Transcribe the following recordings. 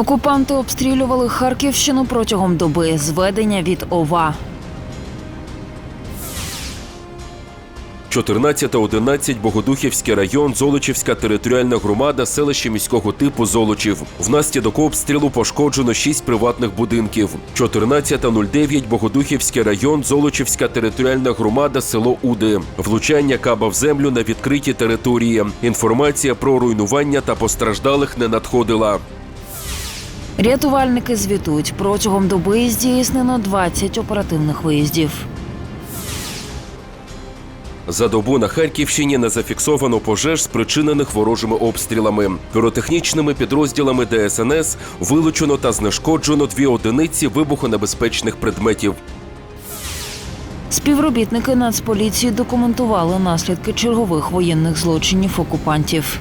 Окупанти обстрілювали Харківщину протягом доби зведення від ОВА. 14.11 Богодухівський район, Золочівська територіальна громада, селище міського типу Золочів. Внаслідок обстрілу пошкоджено 6 приватних будинків. 14.09 Богодухівський район, Золочівська територіальна громада, село Уди. Влучання каба в землю на відкритій території. Інформація про руйнування та постраждалих не надходила. Рятувальники звітують, протягом доби здійснено 20 оперативних виїздів. За добу на Харківщині не зафіксовано пожеж, спричинених ворожими обстрілами. Піротехнічними підрозділами ДСНС вилучено та знешкоджено дві одиниці вибухонебезпечних предметів. Співробітники Нацполіції документували наслідки чергових воєнних злочинів окупантів.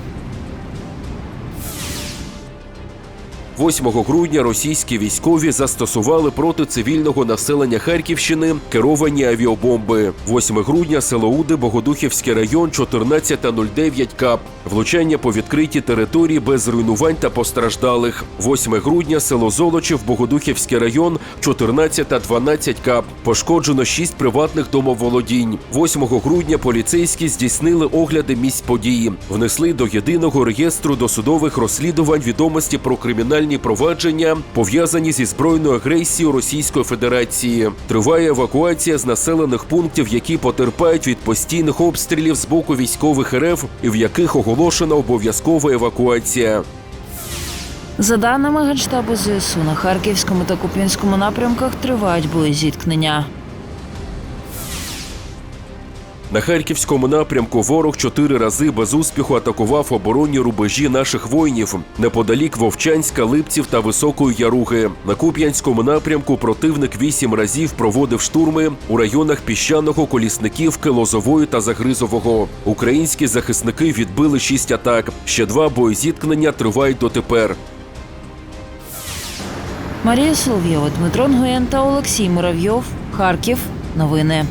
8 грудня російські військові застосували проти цивільного населення Харківщини керовані авіабомби. 8 грудня село Уди, Богодухівський район, 14.09 КАП. Влучання по відкритій території без руйнувань та постраждалих. 8 грудня село Золочів, Богодухівський район, 14.12 КАП. Пошкоджено 6 приватних домоволодінь. 8 грудня поліцейські здійснили огляди місць події. Внесли до єдиного реєстру досудових розслідувань відомості про кримінальні провадження, пов'язані зі збройною агресією Російської Федерації. Триває евакуація з населених пунктів, які потерпають від постійних обстрілів з боку військових РФ і в яких оголошена обов'язкова евакуація. За даними Генштабу ЗСУ, на Харківському та Куп'янському напрямках тривають боєзіткнення. На харківському напрямку ворог чотири рази без успіху атакував оборонні рубежі наших воїнів неподалік Вовчанська, Липців та Високої Яруги. На Куп'янському напрямку противник вісім разів проводив штурми у районах піщаного колісниківки, Лозової та Загризового. Українські захисники відбили шість атак. Ще два боєзіткнення тривають дотепер. Марія Солов'єва, Дмитро Нгоєн та Олексій Муравйов. Харків. Новини.